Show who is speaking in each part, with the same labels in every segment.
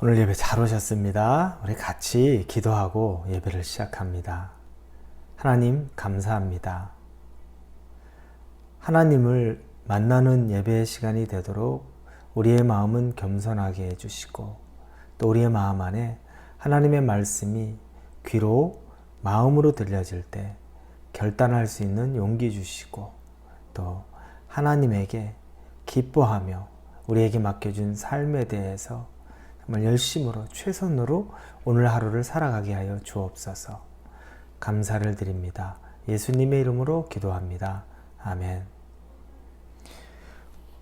Speaker 1: 오늘 예배 잘 오셨습니다. 우리 같이 기도하고 예배를 시작합니다. 하나님, 감사합니다. 하나님을 만나는 예배의 시간이 되도록 우리의 마음은 겸손하게 해주시고 또 우리의 마음 안에 하나님의 말씀이 귀로 마음으로 들려질 때 결단할 수 있는 용기 주시고 또 하나님에게 기뻐하며 우리에게 맡겨준 삶에 대해서 정말 열심으로 최선으로 오늘 하루를 살아가게 하여 주옵소서. 감사를 드립니다. 예수님의 이름으로 기도합니다. 아멘.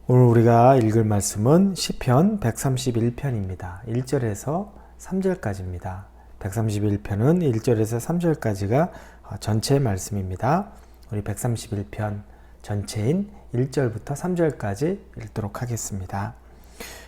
Speaker 1: 오늘 우리가 읽을 말씀은 시편 131편입니다. 1절에서 3절까지입니다. 131편은 1절에서 3절까지가 전체 말씀입니다. 우리 131편 전체인 1절부터 3절까지 읽도록 하겠습니다.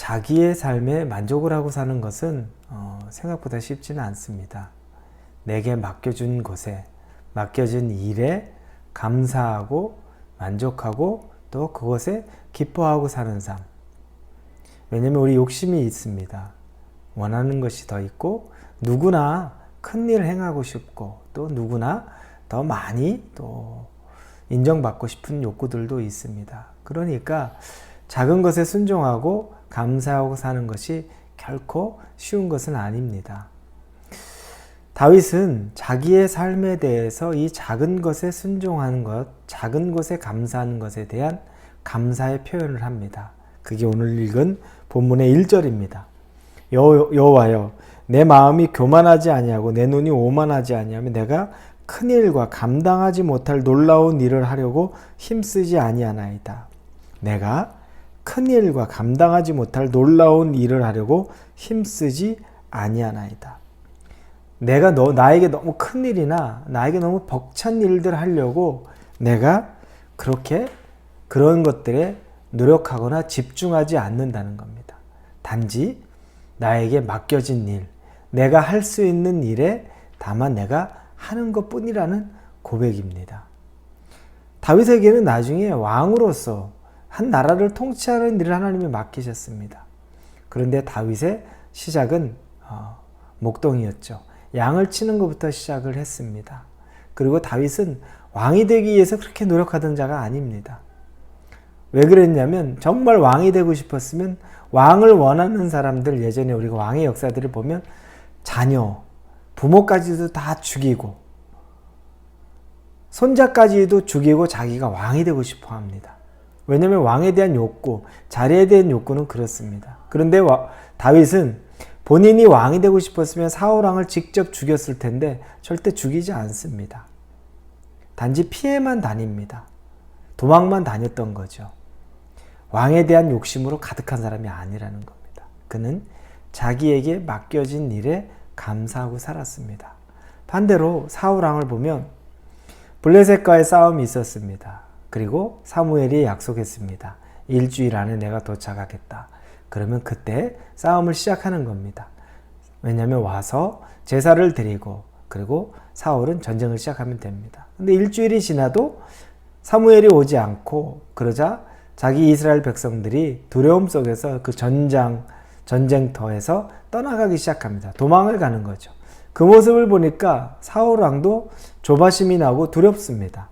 Speaker 1: 자기의 삶에 만족을 하고 사는 것은 어, 생각보다 쉽지는 않습니다. 내게 맡겨준 곳에 맡겨진 일에 감사하고 만족하고 또 그것에 기뻐하고 사는 삶. 왜냐면 우리 욕심이 있습니다. 원하는 것이 더 있고 누구나 큰 일을 행하고 싶고 또 누구나 더 많이 또 인정받고 싶은 욕구들도 있습니다. 그러니까 작은 것에 순종하고 감사하고 사는 것이 결코 쉬운 것은 아닙니다. 다윗은 자기의 삶에 대해서 이 작은 것에 순종하는 것, 작은 것에 감사하는 것에 대한 감사의 표현을 합니다. 그게 오늘 읽은 본문의 1절입니다. 여호와여 내 마음이 교만하지 아니하고 내 눈이 오만하지 아니하며 내가 큰 일과 감당하지 못할 놀라운 일을 하려고 힘쓰지 아니하나이다. 내가 큰 일과 감당하지 못할 놀라운 일을 하려고 힘쓰지 아니하나이다. 내가 너 나에게 너무 큰 일이나 나에게 너무 벅찬 일들 하려고 내가 그렇게 그런 것들에 노력하거나 집중하지 않는다는 겁니다. 단지 나에게 맡겨진 일, 내가 할 수 있는 일에 다만 내가 하는 것 뿐이라는 고백입니다. 다윗에게는 나중에 왕으로서 한 나라를 통치하는 일을 하나님이 맡기셨습니다. 그런데 다윗의 시작은 어, 목동이었죠. 양을 치는 것부터 시작을 했습니다. 그리고 다윗은 왕이 되기 위해서 그렇게 노력하던 자가 아닙니다. 왜 그랬냐면 정말 왕이 되고 싶었으면 왕을 원하는 사람들 예전에 우리가 왕의 역사들을 보면 자녀, 부모까지도 다 죽이고 손자까지도 죽이고 자기가 왕이 되고 싶어 합니다. 왜냐하면 왕에 대한 욕구, 자리에 대한 욕구는 그렇습니다. 그런데 다윗은 본인이 왕이 되고 싶었으면 사울 왕을 직접 죽였을 텐데 절대 죽이지 않습니다. 단지 피해만 다닙니다. 도망만 다녔던 거죠. 왕에 대한 욕심으로 가득한 사람이 아니라는 겁니다. 그는 자기에게 맡겨진 일에 감사하고 살았습니다. 반대로 사울 왕을 보면 블레셋과의 싸움이 있었습니다. 그리고 사무엘이 약속했습니다. 일주일 안에 내가 도착하겠다. 그러면 그때 싸움을 시작하는 겁니다. 왜냐하면 와서 제사를 드리고 그리고 사울은 전쟁을 시작하면 됩니다. 근데 일주일이 지나도 사무엘이 오지 않고 그러자 자기 이스라엘 백성들이 두려움 속에서 그 전장 전쟁터에서 떠나가기 시작합니다. 도망을 가는 거죠. 그 모습을 보니까 사울 왕도 조바심이 나고 두렵습니다.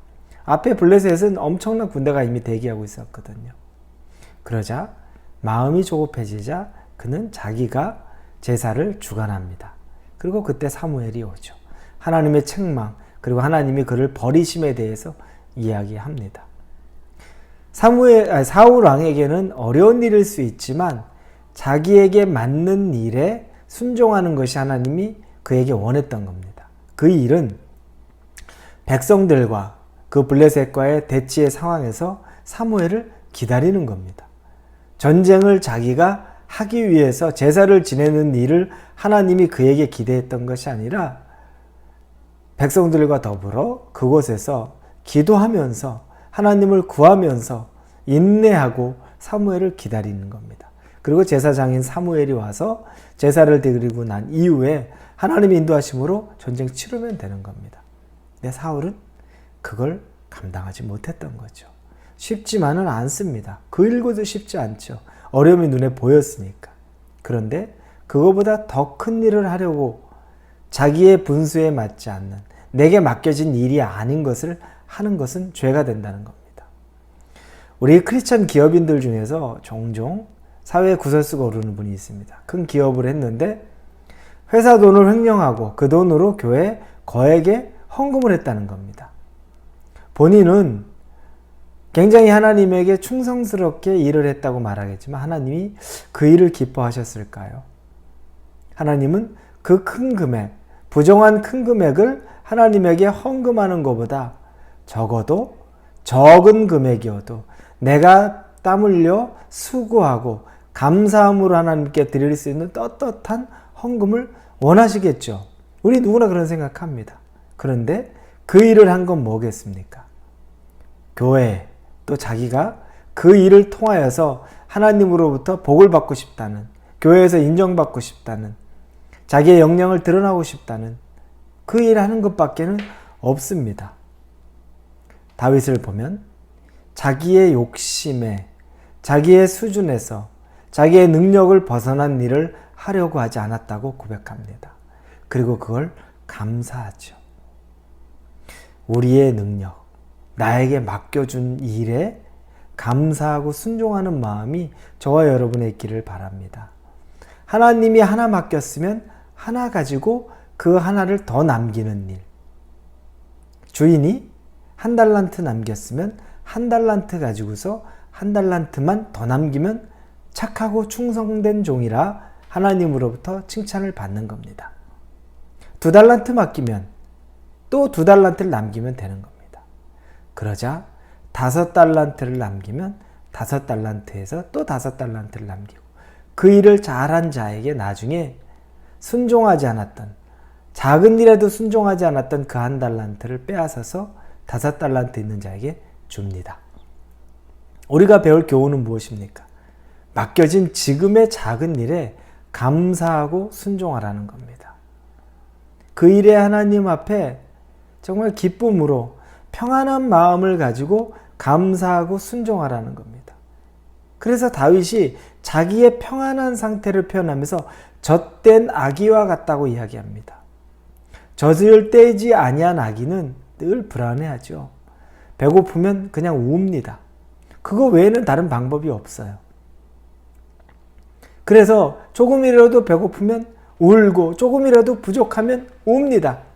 Speaker 1: 앞에 블레셋은 엄청난 군대가 이미 대기하고 있었거든요. 그러자 마음이 조급해지자 그는 자기가 제사를 주관합니다. 그리고 그때 사무엘이 오죠. 하나님의 책망 그리고 하나님이 그를 버리심에 대해서 이야기합니다. 사무엘 사울 왕에게는 어려운 일일 수 있지만 자기에게 맞는 일에 순종하는 것이 하나님이 그에게 원했던 겁니다. 그 일은 백성들과 그 블레셋과의 대치의 상황에서 사무엘을 기다리는 겁니다. 전쟁을 자기가 하기 위해서 제사를 지내는 일을 하나님이 그에게 기대했던 것이 아니라 백성들과 더불어 그곳에서 기도하면서 하나님을 구하면서 인내하고 사무엘을 기다리는 겁니다. 그리고 제사장인 사무엘이 와서 제사를 드리고 난 이후에 하나님의 인도하심으로 전쟁 치르면 되는 겁니다. 근데 사울은 그걸 감당하지 못했던 거죠. 쉽지만은 않습니다. 그 일고도 쉽지 않죠. 어려움이 눈에 보였으니까. 그런데 그거보다 더 큰 일을 하려고 자기의 분수에 맞지 않는 내게 맡겨진 일이 아닌 것을 하는 것은 죄가 된다는 겁니다. 우리 크리스천 기업인들 중에서 종종 사회 구설수가 오르는 분이 있습니다. 큰 기업을 했는데 회사 돈을 횡령하고 그 돈으로 교회 거액의 헌금을 했다는 겁니다. 본인은 굉장히 하나님에게 충성스럽게 일을 했다고 말하겠지만 하나님이 그 일을 기뻐하셨을까요? 하나님은 그 큰 금액, 부정한 큰 금액을 하나님에게 헌금하는 것보다 적어도 적은 금액이어도 내가 땀 흘려 수고하고 감사함으로 하나님께 드릴 수 있는 떳떳한 헌금을 원하시겠죠. 우리 누구나 그런 생각합니다. 그런데 그 일을 한 건 뭐겠습니까? 교회 또 자기가 그 일을 통하여서 하나님으로부터 복을 받고 싶다는 교회에서 인정받고 싶다는 자기의 역량을 드러나고 싶다는 그 일을 하는 것밖에는 없습니다. 다윗을 보면 자기의 욕심에 자기의 수준에서 자기의 능력을 벗어난 일을 하려고 하지 않았다고 고백합니다. 그리고 그걸 감사하죠. 우리의 능력, 나에게 맡겨준 일에 감사하고 순종하는 마음이 저와 여러분의 있기를 바랍니다. 하나님이 하나 맡겼으면 하나 가지고 그 하나를 더 남기는 일. 주인이 한 달란트 남겼으면 한 달란트 가지고서 한 달란트만 더 남기면 착하고 충성된 종이라 하나님으로부터 칭찬을 받는 겁니다. 두 달란트 맡기면 또 두 달란트를 남기면 되는 겁니다. 그러자 다섯 달란트를 남기면 다섯 달란트에서 또 다섯 달란트를 남기고 그 일을 잘한 자에게 나중에 순종하지 않았던 작은 일에도 순종하지 않았던 그 한 달란트를 빼앗아서 다섯 달란트 있는 자에게 줍니다. 우리가 배울 교훈은 무엇입니까? 맡겨진 지금의 작은 일에 감사하고 순종하라는 겁니다. 그 일에 하나님 앞에 정말 기쁨으로 평안한 마음을 가지고 감사하고 순종하라는 겁니다. 그래서 다윗이 자기의 평안한 상태를 표현하면서 젖된 아기와 같다고 이야기합니다. 젖을 떼지 아니한 아기는 늘 불안해하죠. 배고프면 그냥 웁니다. 그거 외에는 다른 방법이 없어요. 그래서 조금이라도 배고프면 울고 조금이라도 부족하면 웁니다.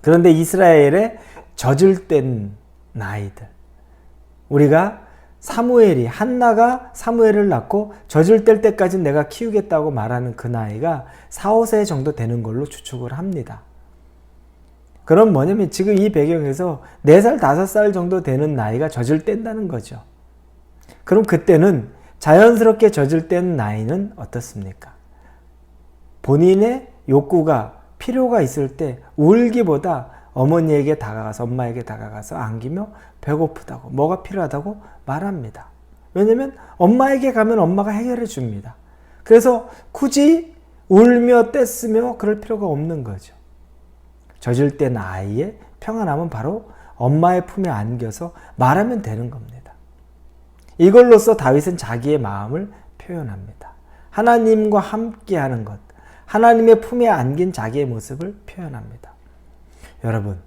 Speaker 1: 그런데 이스라엘의 젖을 뗀 나이들. 우리가 사무엘이 한나가 사무엘을 낳고 젖을 뗄 때까지 내가 키우겠다고 말하는 그 나이가 4, 5세 정도 되는 걸로 추측을 합니다. 그럼 뭐냐면 지금 이 배경에서 4살, 5살 정도 되는 나이가 젖을 뗀다는 거죠. 그럼 그때는 자연스럽게 젖을 뗀 나이는 어떻습니까? 본인의 욕구가 필요가 있을 때 울기보다 어머니에게 다가가서 엄마에게 다가가서 안기며 배고프다고 뭐가 필요하다고 말합니다. 왜냐면 엄마에게 가면 엄마가 해결해 줍니다. 그래서 굳이 울며 떼쓰며 그럴 필요가 없는 거죠. 젖을 땐 아이의 평안함은 바로 엄마의 품에 안겨서 말하면 되는 겁니다. 이걸로써 다윗은 자기의 마음을 표현합니다. 하나님과 함께 하는 것, 하나님의 품에 안긴 자기의 모습을 표현합니다. 여러분,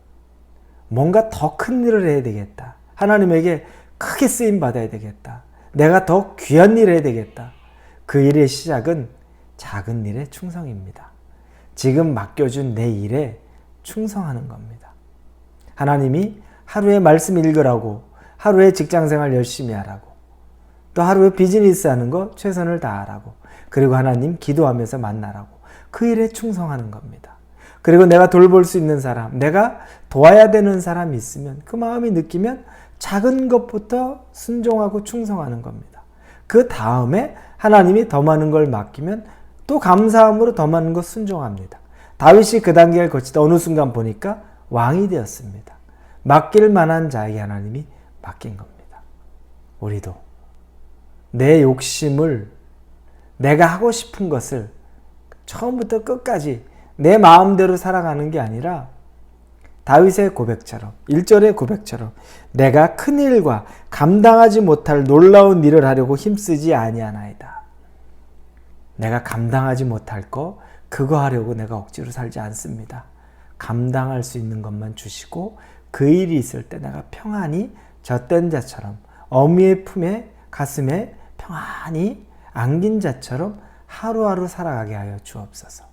Speaker 1: 뭔가 더 큰 일을 해야 되겠다. 하나님에게 크게 쓰임 받아야 되겠다. 내가 더 귀한 일을 해야 되겠다. 그 일의 시작은 작은 일의 충성입니다. 지금 맡겨준 내 일에 충성하는 겁니다. 하나님이 하루에 말씀 읽으라고, 하루에 직장 생활 열심히 하라고, 또 하루에 비즈니스 하는 거 최선을 다하라고, 그리고 하나님 기도하면서 만나라고, 그 일에 충성하는 겁니다. 그리고 내가 돌볼 수 있는 사람, 내가 도와야 되는 사람이 있으면 그 마음이 느끼면 작은 것부터 순종하고 충성하는 겁니다. 그 다음에 하나님이 더 많은 걸 맡기면 또 감사함으로 더 많은 것 순종합니다. 다윗이 그 단계를 거치다 어느 순간 보니까 왕이 되었습니다. 맡길 만한 자에게 하나님이 맡긴 겁니다. 우리도 내 욕심을 내가 하고 싶은 것을 처음부터 끝까지 내 마음대로 살아가는 게 아니라 다윗의 고백처럼 1절의 고백처럼 내가 큰 일과 감당하지 못할 놀라운 일을 하려고 힘쓰지 아니하나이다. 내가 감당하지 못할 거 그거 하려고 내가 억지로 살지 않습니다. 감당할 수 있는 것만 주시고 그 일이 있을 때 내가 평안히 젖된 자처럼 어미의 품에 가슴에 평안히 안긴 자처럼 하루하루 살아가게 하여 주옵소서.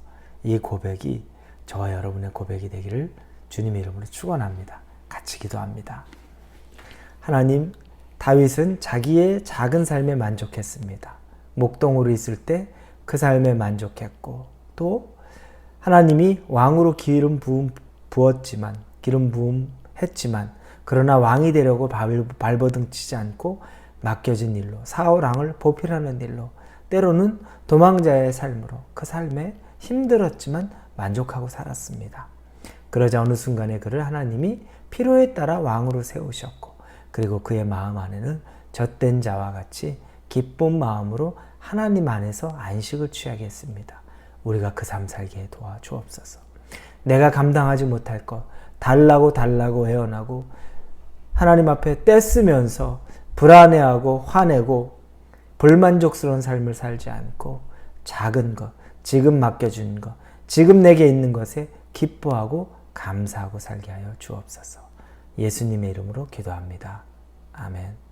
Speaker 1: 이 고백이 저와 여러분의 고백이 되기를 주님의 이름으로 축원합니다. 같이 기도합니다. 하나님, 다윗은 자기의 작은 삶에 만족했습니다. 목동으로 있을 때 그 삶에 만족했고 또 하나님이 왕으로 기름 부음 부었지만 기름 부음 했지만 그러나 왕이 되려고 발- 발버둥치지 않고 맡겨진 일로 사울 왕을 보필하는 일로 때로는 도망자의 삶으로 그 삶에 힘들었지만 만족하고 살았습니다. 그러자 어느 순간에 그를 하나님이 필요에 따라 왕으로 세우셨고 그리고 그의 마음 안에는 젖된 자와 같이 기쁜 마음으로 하나님 안에서 안식을 취하게 했습니다. 우리가 그 삶 살게 도와 주옵소서. 내가 감당하지 못할 것 달라고 달라고 애원하고 하나님 앞에 떼쓰면서 불안해하고 화내고 불만족스러운 삶을 살지 않고 작은 것, 지금 맡겨준 것, 지금 내게 있는 것에 기뻐하고 감사하고 살게 하여 주옵소서. 예수님의 이름으로 기도합니다. 아멘.